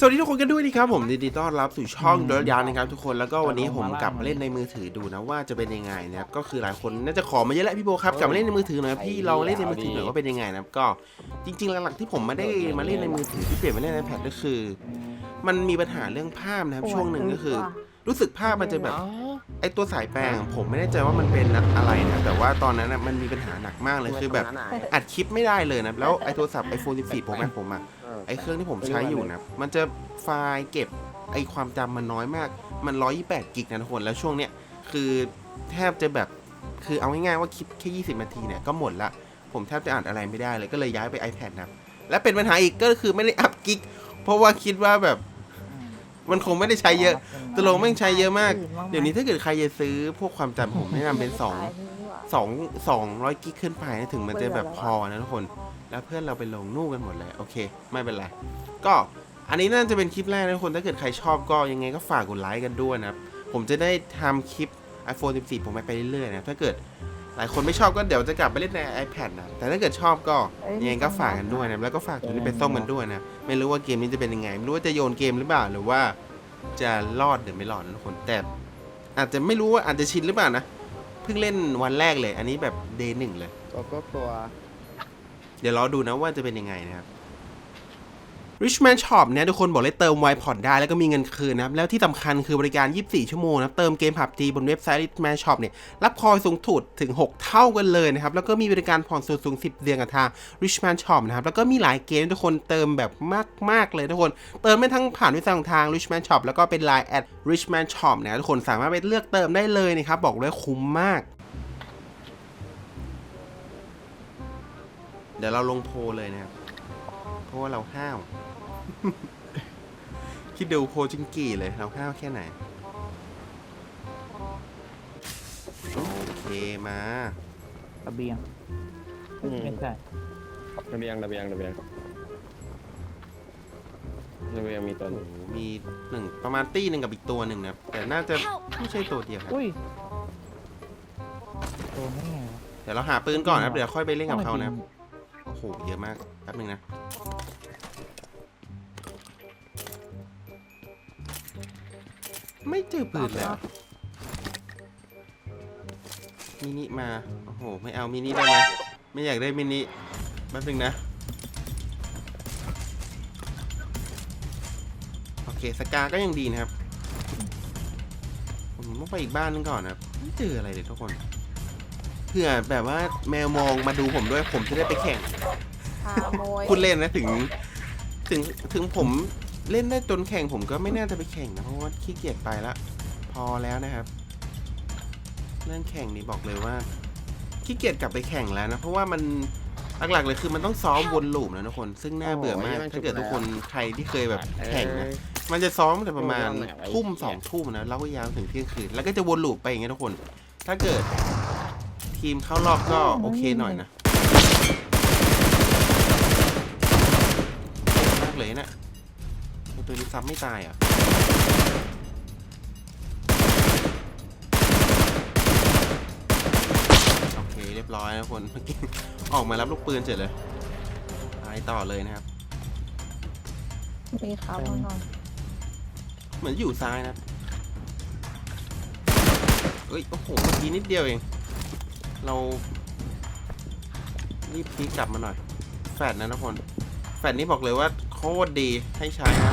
สวัสดีทุกคนกันด้วยนะครับผมยินดีต้อนรับสู่ช่องดรยานนะครับทุกคนแล้วก็วันนี้ผมกลับมาเล่นในมือถือดูนะว่าจะเป็นยังไงนะครับก็คือหลายคนน่าจะขอมาเยอะแล้วพี่โบครับกลับมาเล่นในมือถือหน่อยครับพี่เราเล่นในมือถือหน่อยว่าเป็นยังไงนะครับก็จริงๆหลักๆที่ผมมาได้มาเล่นในมือถือที่เปลี่ยนมาเล่นในแพดก็คือ มันมีปัญหาเรื่องภาพนะครับช่วงหนึ่งก็คือ รู้สึกภาพมันจะแบบไอตัวสายแปลงผมไม่แน่ใจว่ามันเป็นอะไรนะแต่ว่าตอนนั้นนะมันมีปัญหาหนักมากเลยคือแบบอัดคลิปไม่ได้เลยนะแล้วไอโทรศัพท์ iPhone 14 Pro Max ผมอะไอ้เครื่องที่ผมใช้อยู่นะมันจะไฟล์เก็บไอ้ความจำมันน้อยมาก มัน 128 กิกนะทุกคนแล้วช่วงเนี้ยคือแทบจะแบบคือเอาง่ายๆว่าคลิปแค่ 20 นาทีเนี่ยก็หมดละผมแทบจะอ่านอะไรไม่ได้เลยก็เลยย้ายไป iPad นะและเป็นปัญหาอีกก็คือไม่ได้อัพกิกเพราะว่าคิดว่าแบบ มันคงไม่ได้ใช้เยอะตกลงแม่งใช้เยอะมาก เดี๋ยวนี้ถ้าเกิดใครจะซื้อพวกความจำผมแนะนำเป็น2 2 200กิกขึ้นไปนะถึงมันจะแบบพอนะทุกคน แล้วเพื่อนเราไปลงนู่นกันหมดเลยโอเค ไม่เป็นไร ก็อันนี้น่าจะเป็นคลิปแรกนะทุกคนถ้าเกิดใครชอบก็ยังไงก็ฝากกดไลค์กันด้วยนะครับผมจะได้ทำคลิป iPhone 14 ผมไปเรื่อยๆนะถ้าเกิด หลายคนไม่ชอบก็เดี๋ยวจะกลับไปเล่นใน iPad นะ แต่ถ้าเกิดชอบก็ยังไงก็ฝากกันด้วยนะ แล้วก็ฝากถึงที่เป็นส้มกันด้วยนะ ไม่รู้ว่าเกมนี้จะเป็นยังไง ไม่รู้ว่าจะโยนเกมหรือเปล่า หรือว่าจะรอดหรือไม่รอดนะทุกคน แต่อาจจะไม่รู้ว่าอาจจะชินหรือเปล่านะ เพิ่งเล่นวันแรกเลย อันนี้แบบ day หนึ่งเลยตัวก็ตัว เดี๋ยวรอดูนะว่าจะเป็นยังไงนะครับ Richman Shop เนี่ยทุกคนบอกเลยเติมไวผ่อนได้แล้วก็มีเงินคืนนะครับ แล้วที่สำคัญคือบริการ 24 ชั่วโมงนะครับ เติมเกมผับทีบนเว็บไซต์ Richman Shop เนี่ย รับคอยสูงถุดถึง 6 เท่ากันเลยนะครับ แล้วก็มีบริการผ่อนสูงสูง 10 เดือนกับทาง Richman Shop นะครับ แล้วก็มีหลายเกมทุกคนเติมแบบมาก ๆ เลยทุกคน เติมไม่ทั้งผ่านเว็บไซต์ของทาง Richman Shop แล้วก็เป็น Line at Richman Shop นะทุกคนสามารถไปเลือกเติมได้เลยนะครับบอกเลยคุ้มมากเดี๋ยวเราลงโพเลยนะครับ เพราะว่าเราห้าว คิดดูโพลจิงกี่เลยเราห้าวแค่ไหน โอเคมาระเบียงอืม ไม่ใช่ระเบียงระเบียงระเบียงระเบียงมีตัวหโอ้นึ่งโหมีหนึ่งประมาณตี้หนึ่งกับอีกตัวหนึ่งนะครับแต่น่าจะไม่ใช่ตัวเดียวครับอุ้ยโดนได้ไงวะเดี๋ยวเราหาปืนก่อนนะครับเดี๋ยวค่อยไปเล่นกับเขานะครับโอ้โหเยอะมากแป๊บนึงนะ ไม่เจอปืนเลยอะมินิมา โอ้โห ไม่เอามินิได้ไหมไม่อยากได้มินิแป๊บนึงนะ โอเค สกาก็ยังดีนะครับ ผมต้องไปอีกบ้านนึงก่อนนะครับไม่เจออะไรเลยทุกคนเผื่อแบบว่าแมวมองมาดูผมด้วยผมจะได้ไปแข่ง ขโมยคุณเล่นนะถึง ถึงถึงผม เล่นได้จนแข่งผมก็ไม่น่าจะไปแข่งนะเพราะว่าขี้เกียจไปละ พอแล้วนะครับ เรื่องแข่งนี่บอกเลยว่าขี้เกียจกลับไปแข่งแล้วนะ เพราะว่ามันหลักๆเลยคือมันต้องซ้อมวนลูปนะทุกคน ซึ่งน่าเบื่อมาก ถ้าเกิดทุกคนใครที่เคยแบบแข่งนะมันจะซ้อมแต่ประมาณทุ่มสองทุ่มนะแล้วก็ยาวถึงเที่ยงคืนแล้วก็จะวนลูปไปอย่างเงี้ยทุกคน ถ้าเกิดทีมเข้ารอบก็โอเคหน่อยนะมากเลยนะไอ้ ตัวนี้ซ้ำไม่ตายอะโอเคเรียบร้อยนะทุกคนเมื่อกี้ออกมารับลูกปืนเสร็จเลยตายต่อเลยนะครับ มีครับนอนเหมือนอยู่ซ้ายนะเอ้ย โอ้โห เมื่อกี้นิดเดียวเอง เรา รีบพีกกลับมาหน่อย แฟดนะทุกคน แฟดนี้บอกเลยว่า โคตรดีให้ใช้นะ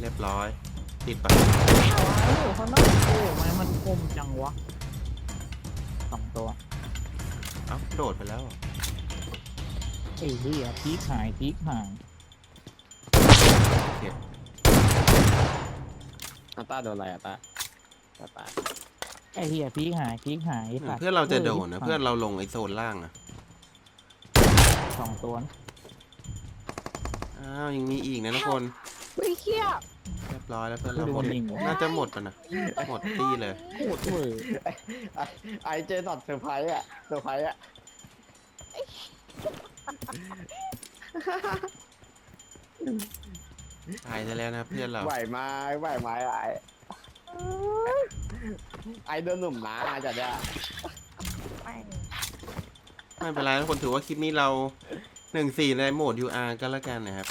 เรียบร้อย ติดไปอยู่ข้างนอกโอ้ไม้มันคมจังวะสองตัวเอ้าโดดไปแล้วเหรอไอ้เหี้ยพีคหายพีคหายโอเคอาต้าโดนอะไรอาต้าตาตาไอ้เหี้ยพีคหายพีคหายไอ้สัตว์เพื่อนเราจะโดนนะ เพื่อนเราลงไอโซนล่างอะสองตัวนะ อ้าวยังมีอีกนะทุกคนวิเคียเรียบร้อยแล้วเพื่อนเราโดหมดนยิงวะน่าจะหมดปะนะหมดตีเลยโคตรเว้ยไอเจดอทเซอร์ไพรส์อะเซอร์ไพรส์อะตายซะแล้วนะเพื่อนเราไหวไหม้ไหวไหม้ไอไอโดนหนุ่มนะอาจจะได้ไม่เป็นไรทุกคนถือว่าคลิปนี้เรา หนึ่งสี่ในโหมด UR ก็แล้วกันนะครับ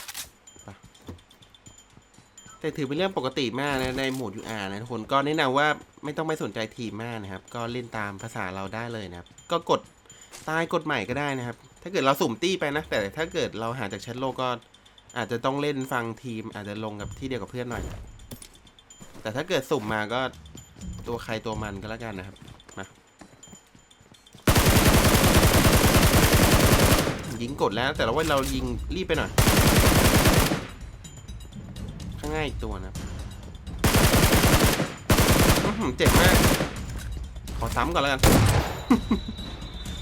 แต่ถือเป็นเรื่องปกติมากนะในโหมด UR นะทุกคนก็แนะนำว่าไม่ต้องไปสนใจทีมมากนะครับ ก็เล่นตามภาษาเราได้เลยนะครับ ก็กดตายกดใหม่ก็ได้นะครับ ถ้าเกิดเราสุ่มตี้ไปนะ แต่ถ้าเกิดเราหาจากแชทโลกก็อาจจะต้องเล่นฟังทีม อาจจะลงกับที่เดียวกับเพื่อนหน่อย แต่ถ้าเกิดสุ่มมาก็ตัวใครตัวมันก็แล้วกันนะครับมา ยิงกดแล้ว แต่เราว่าเรายิงรีบไปหน่อย ข้างหน้าอีกตัวนะเจ็บมาก ขอซ้ำก่อนแล้วกัน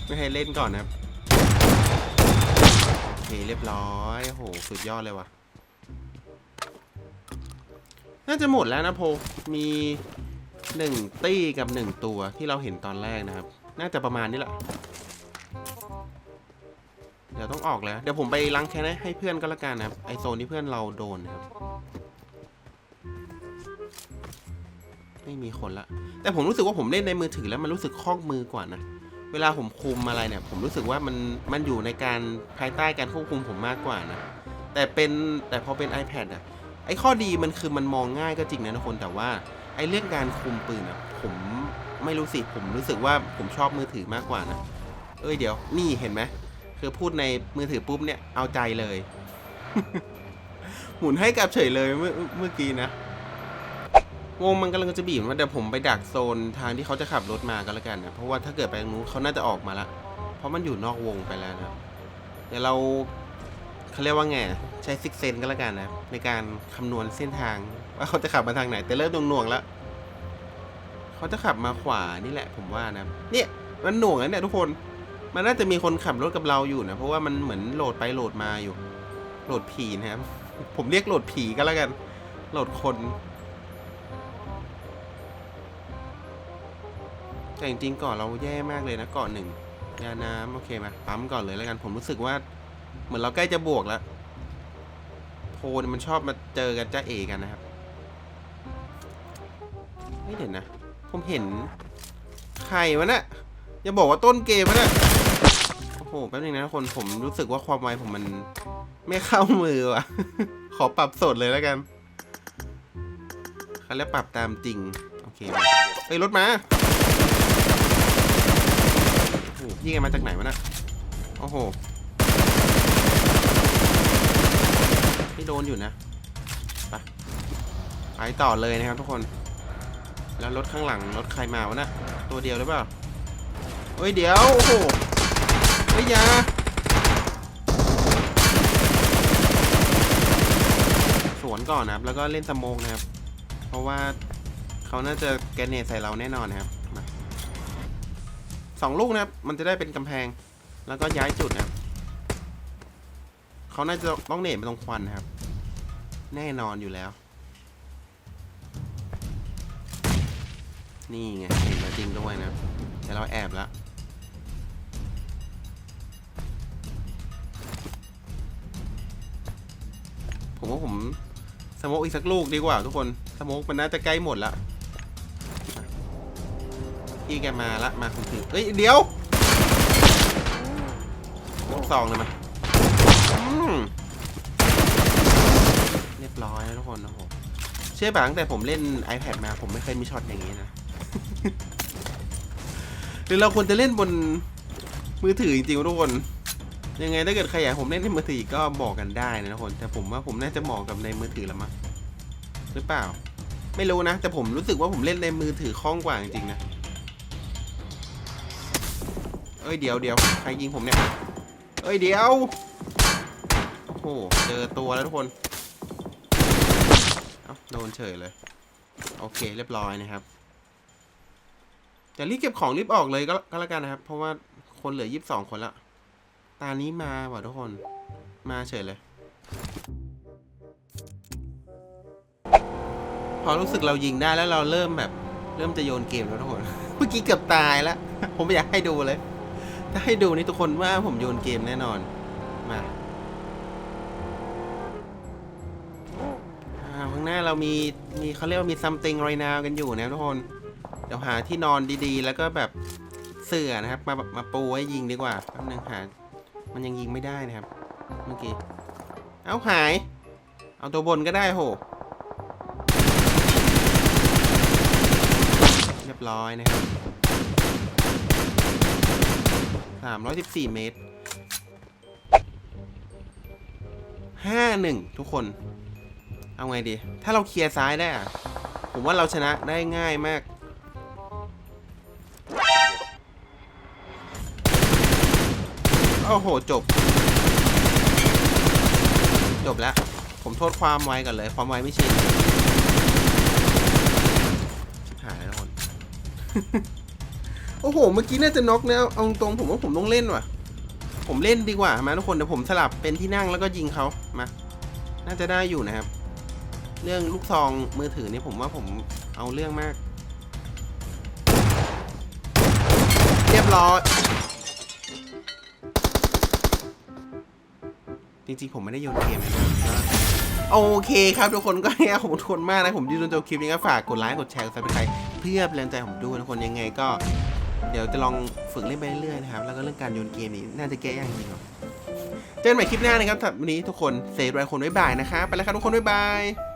ไม่ให้เล่นก่อนนะครับโอเคเรียบร้อยโหสุดยอดเลยว่ะ น่าจะหมดแล้วนะโพ มีหนึ่งตี้กับหนึ่งตัวที่เราเห็นตอนแรกนะครับ น่าจะประมาณนี้แหละ ดี๋ยวต้องออกแล้ว เดี๋ยวผมไปล้างแค้นให้เพื่อนก็แล้วกันนะครับ ไอโซนที่เพื่อนเราโดนนะครับ ไม่มีคนละ แต่ผมรู้สึกว่าผมเล่นในมือถือแล้วมันรู้สึกคล่องมือกว่านะ เวลาผมคุมอะไรเนี่ย ผมรู้สึกว่ามันมันอยู่ในการภายใต้การควบคุมผมมากกว่านะ แต่เป็นแต่พอเป็น iPad อะไอข้อดีมันคือมันมองง่ายก็จริงนะทุกคน แต่ว่าไอเรื่องการคุมปืนอะผมไม่รู้สิ ผมรู้สึกว่าผมชอบมือถือมากกว่านะ เอ้ยเดี๋ยว นี่เห็นไหม คือพูดในมือถือปุ๊บเนี่ยเอาใจเลย หมุนให้กับเฉยเลยเมื่อเมื่อกี้นะวงมันกำลังจะบีบมาแต่ผมไปดักโซนทางที่เขาจะขับรถมาก็แล้วกันนะเพราะว่าถ้าเกิดไปทางนู้นเขาน่าจะออกมาละ เพราะมันอยู่นอกวงไปแล้วนะเดี๋ยวเราเขาเรียกว่าไงใช้ซิกเซนก็แล้วกันนะในการคำนวณเส้นทาง ว่าเขาจะขับมาทางไหน แต่เริ่มหน่วงๆแล้วเขาจะขับมาขวานี่แหละ ผมว่านะ เนี่ยมันหน่วงแล้วเนี่ยทุกคน มันน่าจะมีคนขับรถกับเราอยู่นะ เพราะว่ามันเหมือนโหลดไปโหลดมาอยู่ โหลดผีนะครับ ผมเรียกโหลดผีก็แล้วกัน โหลดคน แต่จริงๆก่อนเราแย่มากเลยนะก่อนหนึ่งยาน้ำโอเคไหมปั๊มก่อนเลยแล้วกัน ผมรู้สึกว่า เหมือนเราใกล้จะบวกแล้วโพลมันชอบมาเจอกันจ้าเอกันนะครับไม่เห็นนะ ผมเห็นใครวะน่ะอย่าบอกว่าต้นเกมวะน่ะ โหแป๊บนึงนะทุกคนผมรู้สึกว่าความไวผมมันไม่เข้ามือว่ะ ขอปรับสดเลยแล้วกันเขาเรียกปรับตามจริง โอเคเฮ้ยรถมาโอ้โหพี่แกมาจากไหนวะน่ะโอ้โหไม่โดนอยู่นะไปไปต่อเลยนะครับทุกคน แล้วรถข้างหลังรถใครมาวะน่ะตัวเดียวหรือเปล่าเฮ้ยเดี๋ยว โอ้โห ฮ้ยยาสวนก่อนนะครับ แล้วก็เล่นสโมกนะครับ เพราะว่าเขาน่าจะแกเนตใส่เราแน่นอนนะครับมาสองลูกนะครับ มันจะได้เป็นกำแพง แล้วก็ย้ายจุดนะครับเขาน่าจะต้องเนตไปตรงควันนะครับ แน่นอนอยู่แล้ว นี่ไงเห็นแล้วจริงด้วยนะแต่เราแอบแล้ว ผมว่าผมสโมกอีกสักลูกดีกว่าทุกคนสโมกมันน่าจะใกล้หมดแล้วพี่แกมาละมาคุณถือเฮ้ยเดี๋ยวลูกซองเลยมาอืมเรียบร้อยทุกคนนะผมเชื่อป่ะตั้งแต่ผมเล่น iPad มาผมไม่เคยมีช็อตอย่างนี้นะหรือเราควรจะเล่นบนมือถือจริงๆทุกคน ยังไงถ้าเกิดใครอยากผมเล่นในมือถือก็บอกกันได้นะทุกคน แต่ผมว่าผมน่าจะเหมาะกับในมือถือละมั้งหรือเปล่า ไม่รู้นะ แต่ผมรู้สึกว่าผมเล่นในมือถือคล่องกว่าจริงๆนะ เอ้ยเดี๋ยวเดี๋ยวใครยิงผมเนี่ย เอ้ยเดี๋ยว โอ้โหเจอตัวแล้วทุกคน เอ้าโดนเฉยเลย โอเคเรียบร้อยนะครับจะรีบเก็บของรีบออกเลยก็ก็แล้วกันนะครับ เพราะว่าคนเหลือยี่สิบสองคนละ ตานี้มาว่ะทุกคน มาเฉยเลย พอรู้สึกเรายิงได้แล้วเราเริ่มแบบ เริ่มจะโยนเกมแล้วทุกคน เมื่อกี้เกือบตายแล้ว ผมไม่อยากให้ดูเลย ถ้าให้ดูนี่ทุกคนว่าผมโยนเกมแน่นอน มาข้างหน้าเรามีมีเขาเรียกว่ามี something right now กันอยู่นะทุกคน เดี๋ยวหาที่นอนดีๆ แล้วก็แบบเสื่อนะครับ มามาปูไว้ยิงดีกว่าแป๊บนึงหา มันยังยิงไม่ได้นะครับ เมื่อกี้ เอาหาย เอาตัวบนก็ได้โห เรียบร้อยนะครับสามร้อยสิบสี่เมตรห้าหนึ่งทุกคน เอาไงดี ถ้าเราเคลียร์ซ้ายได้อะผมว่าเราชนะได้ง่ายมาก โอ้โห จบ จบแล้ว ผมโทษความไวก่อนเลย ความไวไม่ชินชิบหายแล้วคน โอ้โห เมื่อกี้น่าจะน็อกนะเอาตรงผมว่าผมต้องเล่นว่ะ ผมเล่นดีกว่า มาทุกคน เดี๋ยวผมสลับเป็นที่นั่งแล้วก็ยิงเขามา น่าจะได้อยู่นะครับ เรื่องลูกซองมือถือนี่ผมว่าผมเอาเรื่องมาก เรียบร้อย จริงๆ ผมไม่ได้โยนเกมนะโอเคครับทุกคนก็เนี่ยขอบคุณทุกคนมากนะผมยืนจนจบคลิปนี้ก็ฝากกดไลค์กดแชร์กดซับสไครต์เพื่อเป็นแรงใจผมด้วยทุกคนยังไงก็ เดี๋ยวจะลองฝึกเล่นไปเรื่อยๆนะครับแล้วก็เรื่องการโยนเกมนี้น่าจะแก้ยากจริงครับเจอกันใหม่คลิปหน้านะครับสำหรับวันนี้ทุกคนเซฟไว้คนบ๊ายบายนะครับไปแล้วครับทุกคนบ๊ายบาย